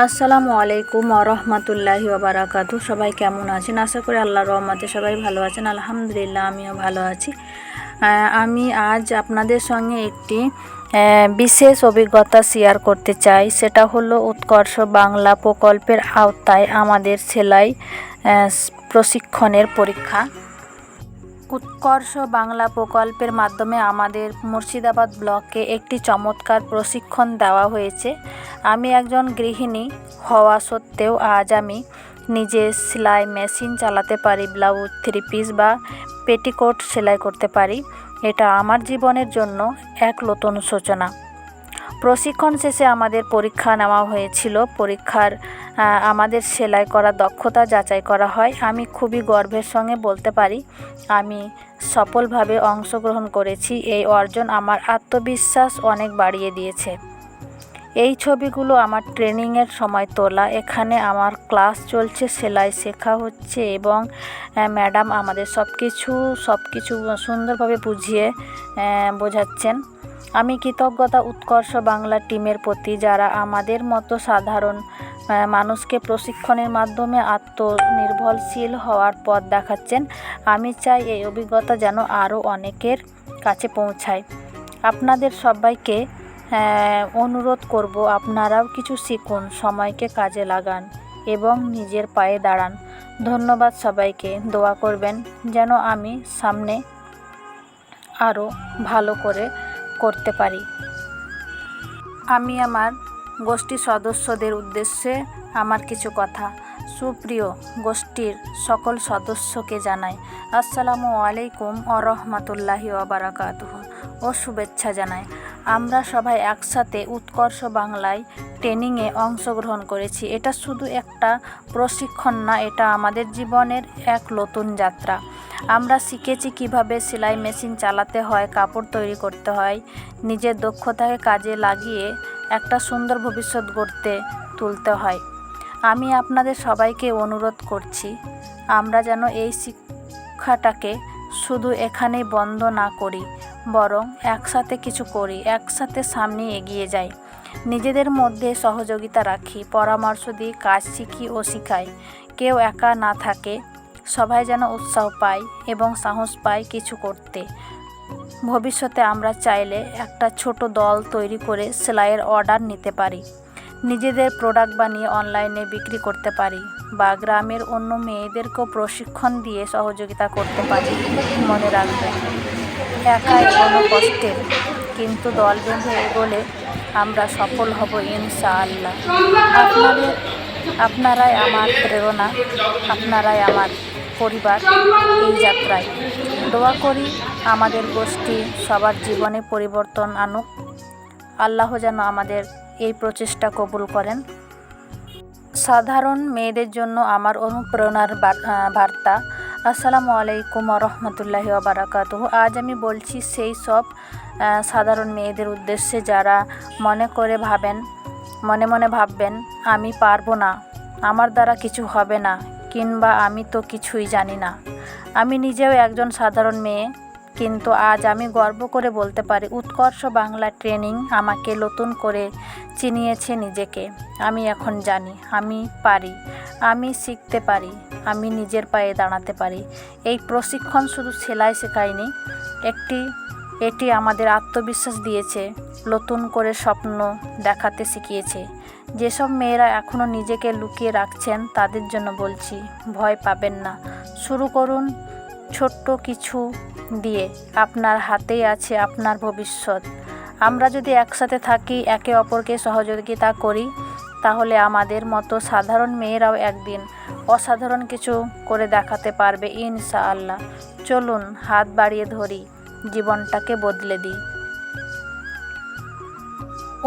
আসসালামু আলাইকুম আরহামতুল্লাহি ওবারাকাতু সবাই কেমন আছেন? আশা করি আল্লাহর রহমতে সবাই ভালো আছেন। আলহামদুলিল্লাহ, আমিও ভালো আছি। আমি আজ আপনাদের সঙ্গে একটি বিশেষ অভিজ্ঞতা শেয়ার করতে চাই। সেটা হলো উৎকর্ষ বাংলা প্রকল্পের আওতায় আমাদের সেলাই প্রশিক্ষণের পরীক্ষা। উৎকর্ষ বাংলা প্রকল্পের মাধ্যমে আমাদের মুর্শিদাবাদ ব্লকে একটি চমৎকার প্রশিক্ষণ দেওয়া হয়েছে। আমি একজন গৃহিণী হওয়া সত্ত্বেও আজ আমি নিজে সেলাই মেশিন চালাতে পারি, ব্লাউজ থ্রি পিস বা পেটিকোট সেলাই করতে পারি। এটা আমার জীবনের জন্য এক নতুন সূচনা। প্রশিক্ষণ শেষে আমাদের পরীক্ষা নেওয়া হয়েছিল। পরীক্ষার আমাদের সেলাই করা দক্ষতা যাচাই করা হয়। আমি খুবই গর্বের সঙ্গে বলতে পারি, আমি সফলভাবে অংশগ্রহণ করেছি। এই অর্জন আমার আত্মবিশ্বাস অনেক বাড়িয়ে দিয়েছে। এই ছবিগুলো আমার ট্রেনিংয়ের সময় তোলা। এখানে আমার ক্লাস চলছে, সেলাই শেখা হচ্ছে এবং ম্যাডাম আমাদের সব কিছু সব কিছু সুন্দরভাবে বুঝিয়ে বোঝাচ্ছেন। আমি কৃতজ্ঞতা উৎকর্ষ বাংলা টিমের প্রতি, যারা আমাদের মতো সাধারণ মানুষকে প্রশিক্ষণের মাধ্যমে আত্মনির্ভরশীল হওয়ার পথ দেখাচ্ছেন। আমি চাই এই অভিজ্ঞতা যেন আরও অনেকের কাছে পৌঁছায়। আপনাদের সবাইকে অনুরোধ করব, আপনারাও কিছু শিখুন, সময়কে কাজে লাগান এবং নিজের পায়ে দাঁড়ান। ধন্যবাদ সবাইকে, দোয়া করবেন যেন আমি সামনে আরও ভালো করে করতে পারি। আমি আমার গোষ্ঠী সদস্যদের উদ্দেশ্যে আমার কিছু কথা। সুপ্রিয় গোষ্ঠীর সকল সদস্যকে জানাই, আসসালামু আলাইকুম ও রহমতুল্লাহি ওবরাকাতুহ ও শুভেচ্ছা জানাই। আমরা সবাই একসাথে উৎকর্ষ বাংলায় ট্রেনিংয়ে অংশগ্রহণ করেছি। এটা শুধু একটা প্রশিক্ষণ না, এটা আমাদের জীবনের এক নতুন যাত্রা। আমরা শিখেছি কীভাবে সেলাই মেশিন চালাতে হয়, কাপড় তৈরি করতে হয়, নিজের দক্ষতাকে কাজে লাগিয়ে একটা সুন্দর ভবিষ্যৎ গড়তে তুলতে হয়। আমি আপনাদের সবাইকে অনুরোধ করছি, আমরা যেন এই শিক্ষাটাকে শুধু এখানেই বন্ধ না করি, বরং একসাথে কিছু করি, একসাথে সামনে এগিয়ে যাই। নিজেদের মধ্যে সহযোগিতা রাখি, পরামর্শ দিই, কাজ শিখি ও শিখাই। কেউ একা না থাকে, সবাই যেন উৎসাহ পায় এবং সাহস পায় কিছু করতে। ভবিষ্যতে আমরা চাইলে একটা ছোট দল তৈরি করে সেলাইয়ের অর্ডার নিতে পারি, নিজেদের প্রোডাক্ট বানিয়ে অনলাইনে বিক্রি করতে পারি বা গ্রামের অন্য মেয়েদেরকেও প্রশিক্ষণ দিয়ে সহযোগিতা করতে পারি মনে রাখবেন একা এগোনো কষ্টের, কিন্তু দল বেঁধে এগোলে আমরা সফল হব ইনশাআল্লাহ। আপনাদের, আপনারাই আমার প্রেরণা, আপনারাই আমার পরিবার এই যাত্রায়। দোয়া করি আমাদের গোষ্ঠী সবার জীবনে পরিবর্তন আনুক। আল্লাহ যেন আমাদের এই প্রচেষ্টা কবুল করেন। সাধারণ মেয়েদের জন্য আমার অনুপ্রেরণার বার্তা। আসসালামু আলাইকুম রহমতুল্লাহি ওবরাকাতুহ। আজ আমি বলছি সেই সব সাধারণ মেয়েদের উদ্দেশ্যে যারা মনে করে ভাবেন, মনে মনে ভাববেন, আমি পারব না, আমার দ্বারা কিছু হবে না। কিংবা আমি তো কিছুই জানি না। আমি নিজেও একজন সাধারণ মেয়ে, কিন্তু আজ আমি গর্ব করে বলতে পারি, উৎকর্ষ বাংলা ট্রেনিং আমাকে নতুন করে চিনিয়েছে নিজেকে। আমি এখন জানি, আমি পারি, আমি শিখতে পারি, আমি নিজের পায়ে দাঁড়াতে পারি। এই প্রশিক্ষণ শুধু সেলাই শেখায়নি, একটি, এটি আমাদের আত্মবিশ্বাস দিয়েছে, নতুন করে স্বপ্ন দেখাতে শিখিয়েছে। যেসব মেয়েরা এখনও নিজেকে লুকিয়ে রাখছেন তাদের জন্য বলছি, ভয় পাবেন না। শুরু করুন ছোট্ট কিছু দিয়ে। আপনার হাতেই আছে আপনার ভবিষ্যৎ। আমরা যদি একসাথে থাকি, একে অপরকে সহযোগিতা করি, তাহলে আমাদের মতো সাধারণ মেয়েরাও একদিন অসাধারণ কিছু করে দেখাতে পারবে ইনশাআল্লাহ। চলুন, হাত বাড়িয়ে ধরি, জীবনটাকে বদলে দিই।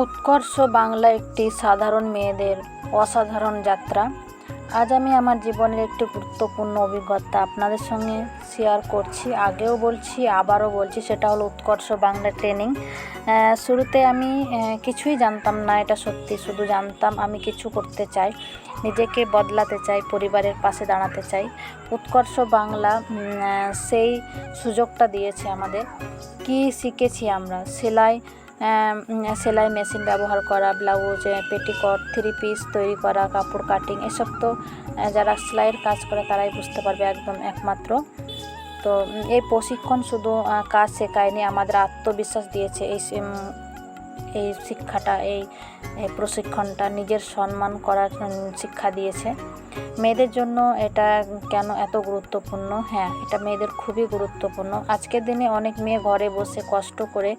উৎকর্ষ বাংলা একটি সাধারণ মেয়েদের অসাধারণ যাত্রা। আজ আমি আমার জীবনের একটি গুরুত্বপূর্ণ অভিজ্ঞতা আপনাদের সঙ্গে শেয়ার করছি। আগেও বলছি, আবারও বলছি, সেটা হলো উৎকর্ষ বাংলা ট্রেনিং শুরুতে আমি কিছুই জানতাম না, এটা সত্যি। শুধু জানতাম আমি কিছু করতে চাই, নিজেকে বদলাতে চাই, পরিবারের পাশে দাঁড়াতে চাই। উৎকর্ষ বাংলা সেই সুযোগটা দিয়েছে আমাদের। কি শিখেছি আমরা? সেলাই সেলাই মেশিন ব্যবহার করা, ব্লাউজ পেটিকট থ্রি পিস তৈরি করা, কাপড় কাটিং এসব তো যারা সেলাইয়ের কাজ করে তারাই বুঝতে পারবে একদম একমাত্র। তো এই প্রশিক্ষণ শুধু কাজ শেখায়নি, আমাদের আত্মবিশ্বাস দিয়েছে, এই এই শিক্ষাটা, এই প্রশিক্ষণটা নিজের সম্মান করার শিক্ষা দিয়েছে। মেয়েদের জন্য এটা কেন এত গুরুত্বপূর্ণ? হ্যাঁ এটা মেয়েদের খুবই গুরুত্বপূর্ণ। আজকের দিনে অনেক মেয়ে ঘরে বসে কষ্ট করে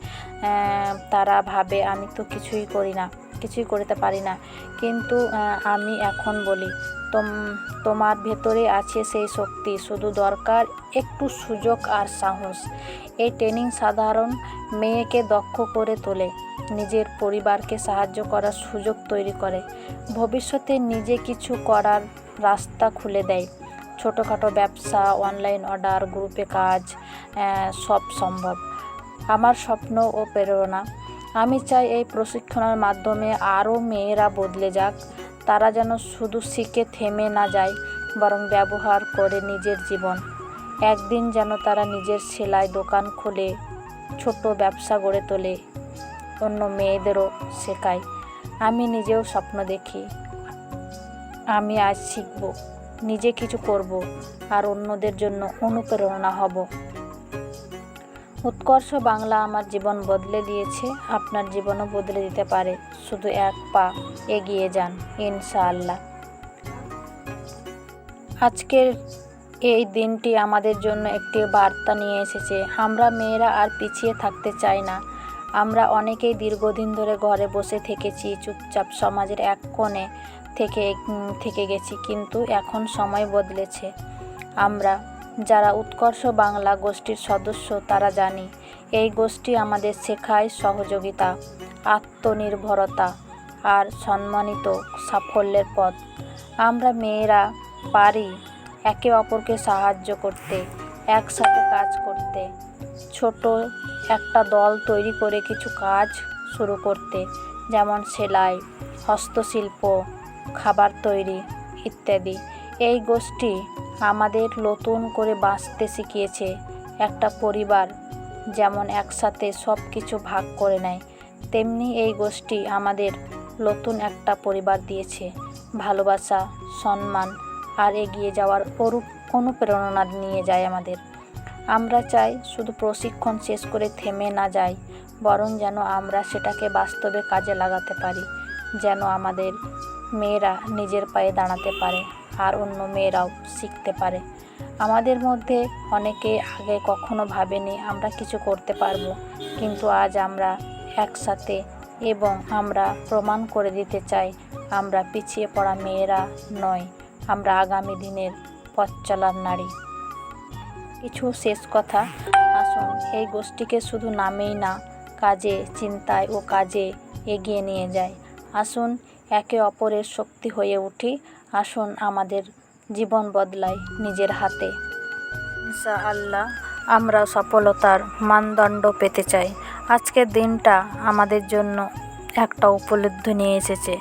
তারা ভাবে, আমি তো কিছুই করি না, কিছুই করতে পারি না। কিন্তু আমি এখন বলি, তোম, তোমার ভেতরে আছে সেই শক্তি, শুধু দরকার একটু সুযোগ আর সাহস। এই ট্রেনিং সাধারণ মেয়েকে দক্ষ করে তোলে। নিজের পরিবারকে সাহায্য করার সুযোগ তৈরি করে। ভবিষ্যতে নিজে কিছু করার রাস্তা খুলে দেয়। ছোটোখাটো ব্যবসা অনলাইন অর্ডার গ্রুপে কাজ সব সম্ভব। আমার স্বপ্ন ও প্রেরণা। আমি চাই এই প্রশিক্ষণের মাধ্যমে আরও মেয়েরা বদলে যাক। তারা যেন শুধু শিখে থেমে না যায়, বরং ব্যবহার করে নিজের জীবন। একদিন যেন তারা নিজের সেলাই দোকান খুলে, ছোট ব্যবসা গড়ে তোলে। অন্য মেয়েদেরও শেখাই। আমি নিজেও স্বপ্ন দেখি। আমি আজ শিখব, নিজে কিছু করব আর অন্যদের জন্য অনুপ্রেরণা হব। উৎকর্ষ বাংলা আমার জীবন বদলে দিয়েছে, আপনার জীবনও বদলে দিতে পারে। শুধু এক পা এগিয়ে যান, ইনশাআল্লাহ। আজকের এই দিনটি আমাদের জন্য একটি বার্তা নিয়ে এসেছে, আমরা মেয়েরা আর পিছিয়ে থাকতে চাই না। আমরা অনেকেই দীর্ঘদিন ধরে ঘরে বসে থেকেছি, চুপচাপ সমাজের এক কোণে থেকে থেকে গেছি, কিন্তু এখন সময় বদলেছে। আমরা যারা উৎকর্ষ বাংলা গোষ্ঠীর সদস্য, তারা জানি এই গোষ্ঠী আমাদের শেখায় সহযোগিতা, আত্মনির্ভরতা আর সম্মানিত সাফল্যের পথ। আমরা মেয়েরা পারি একে অপরকে সাহায্য করতে, একসাথে কাজ করতে, ছোট একটা দল তৈরি করে কিছু কাজ শুরু করতে, যেমন সেলাই, হস্তশিল্প, খাবার তৈরি ইত্যাদি। এই গোষ্ঠী আমাদের নতুন করে বাঁচতে শিখিয়েছে একটা পরিবার, যেমন একসাথে সব কিছু ভাগ করে নেয়। তেমনি এই গোষ্ঠী আমাদের নতুন একটা পরিবার দিয়েছে। ভালোবাসা, সম্মান আর এগিয়ে যাওয়ার অনুপ্রেরণা নিয়ে যায় আমাদের। আমরা চাই শুধু প্রশিক্ষণ শেষ করে থেমে না যাই, বরং যেন আমরা সেটাকে বাস্তবে কাজে লাগাতে পারি, যেন আমাদের মেয়েরা নিজের পায়ে দাঁড়াতে পারে আর অন্য মেয়েরাও শিখতে পারে। আমাদের মধ্যে অনেকে আগে কখনো ভাবেনি আমরা কিছু করতে পারব, কিন্তু আজ আমরা একসাথে এবং আমরা প্রমাণ করে দিতে চাই, আমরা পিছিয়ে পড়া মেয়েরা নয়, আমরা আগামী দিনের পথ চলার নারী। কিছু শেষ কথা। আসুন, এই গোষ্ঠীকে শুধু নামেই না, কাজে, চিন্তায় ও কাজে এগিয়ে নিয়ে যায় আসুন, একে অপরের শক্তি হয়ে উঠি। আসুন, আমাদের জীবন বদলাই নিজের হাতে। ইনশা আল্লাহ আমরা সফলতার মানদণ্ড পেতে চাই। আজকের দিনটা আমাদের জন্য একটা উপলব্ধি নিয়ে এসেছে।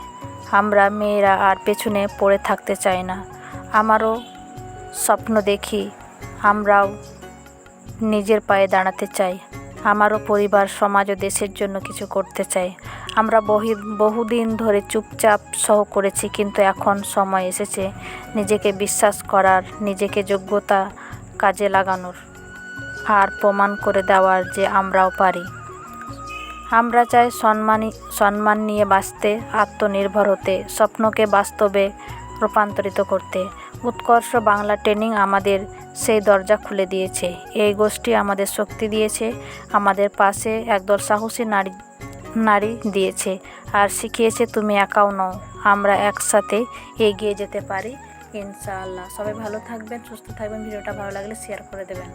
আমরা মেয়েরা আর পেছনে পড়ে থাকতে চাই না। আমারও স্বপ্ন দেখি আমরাও নিজের পায়ে দাঁড়াতে চাই। আমারও পরিবার, সমাজ ও দেশের জন্য কিছু করতে চাই। আমরা বহি, বহুদিন ধরে চুপচাপ সহ করেছি, কিন্তু এখন সময় এসেছে নিজেকে বিশ্বাস করার, নিজেকে যোগ্যতা কাজে লাগানোর। আর প্রমাণ করে দেওয়ার যে আমরাও পারি। আমরা চাই সম্মানী, সম্মান নিয়ে বাঁচতে, আত্মনির্ভর হতে, স্বপ্নকে বাস্তবে রূপান্তরিত করতে। উৎকর্ষ বাংলা ট্রেনিং আমাদের সেই দরজা খুলে দিয়েছে। এই গোষ্ঠী আমাদের শক্তি দিয়েছে, আমাদের পাশে একদল সাহসী নারী নারী দিয়েছে। আর শিখিয়েছে, তুমি একাও নও, আমরা একসাথে এগিয়ে যেতে পারি। ইনশাআল্লাহ। সবাই ভালো থাকবেন, সুস্থ থাকবেন। ভিডিওটা ভালো লাগলে শেয়ার করে দেবেন।